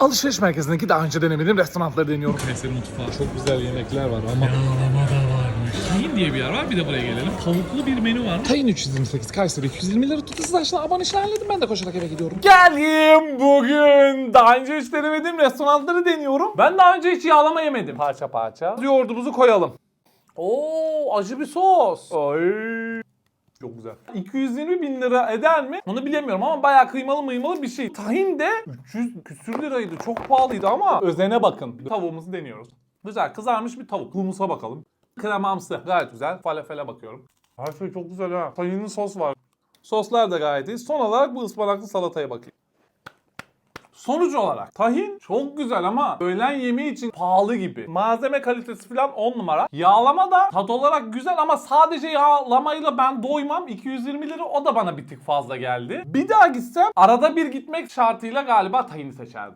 Alışveriş merkezindeki daha önce denemediğim restoranları deniyorum. Kayseri mutfağı. Çok güzel yemekler var ama. Yağlama da varmış. Tahin diye bir yer var bir de buraya gelelim. Tavuklu bir menü var. Tayin 328, Kayseri 220 lira tuttu. Siz açın abone işini halledin ben de koşarak eve gidiyorum. Geldim bugün. Daha önce hiç denemediğim restoranları deniyorum. Ben daha önce hiç yağlama yemedim. Parça parça. Yoğurdumuzu koyalım. Oo acı bir sos. Ay. Çok güzel. 220 bin lira eder mi? Onu bilemiyorum ama bayağı kıymalı mıymalı bir şey. Tahin de 300 küsür liraydı. Çok pahalıydı ama özene bakın. Tavuğumuzu deniyoruz. Güzel kızarmış bir tavuk. Humusa bakalım. Kremamsı. Gayet güzel. Falafele bakıyorum. Her şey çok güzel ha. Tahinli sos var. Soslar da gayet iyi. Son olarak bu ıspanaklı salataya bakayım. Sonuç olarak tahin çok güzel ama öğlen yemeği için pahalı gibi. Malzeme kalitesi falan 10 numara. Yağlama da tat olarak güzel ama sadece yağlamayla ben doymam. 220 lira o da bana bir tık fazla geldi. Bir daha gitsem arada bir gitmek şartıyla galiba tahini seçerdim.